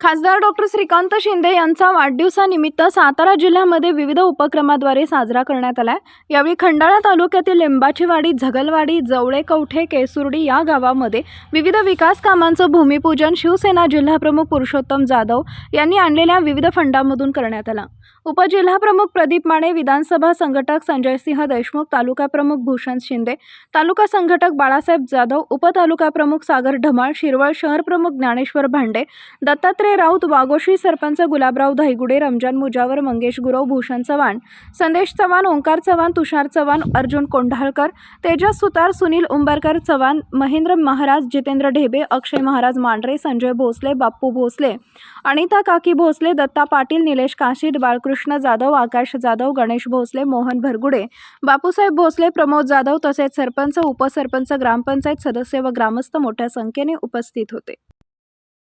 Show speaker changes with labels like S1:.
S1: खासदार डॉक्टर श्रीकांत शिंदे यांचा वाढदिवसानिमित्त सातारा जिल्ह्यामध्ये विविध उपक्रमाद्वारे साजरा करण्यात आला यावेळी खंडाळा तालुक्यातील लिंबाचीवाडी झगलवाडी जवळे कवठे केसुर्डी या गावामध्ये विविध विकास कामांचं भूमिपूजन शिवसेना जिल्हाप्रमुख पुरुषोत्तम जाधव यांनी आणलेल्या विविध फंडामधून करण्यात आला. उपजिल्हाप्रमुख प्रदीप माने विधानसभा संघटक संजयसिंह देशमुख तालुका प्रमुख भूषण शिंदे तालुका संघटक बाळासाहेब जाधव उपतालुका प्रमुख सागर ढमाळ शिरवळ शहर प्रमुख ज्ञानेश्वर भांडे दत्तात्रय राऊत वाघोशी सरपंच गुलाबराव दहिगुडे रमजान मुजावर मंगेश गुरव भूषण चव्हाण संदेश चव्हाण ओंकार चव्हाण तुषार चव्हाण अर्जुन कोंढाळकर तेजस सुतार सुनील उंबरकर चव्हाण महेंद्र महाराज जितेंद्र ढेबे अक्षय महाराज मांढरे संजय भोसले बाप्पू भोसले अनिता काकी भोसले दत्ता पाटील निलेश काशीद बाळकृष्ण जाधव आकाश जाधव गणेश भोसले मोहन भरगुडे बापूसाहेब भोसले प्रमोद जाधव तसेच सरपंच उपसरपंच ग्रामपंचायत सदस्य व ग्रामस्थ मोठ्या संख्येने उपस्थित होते.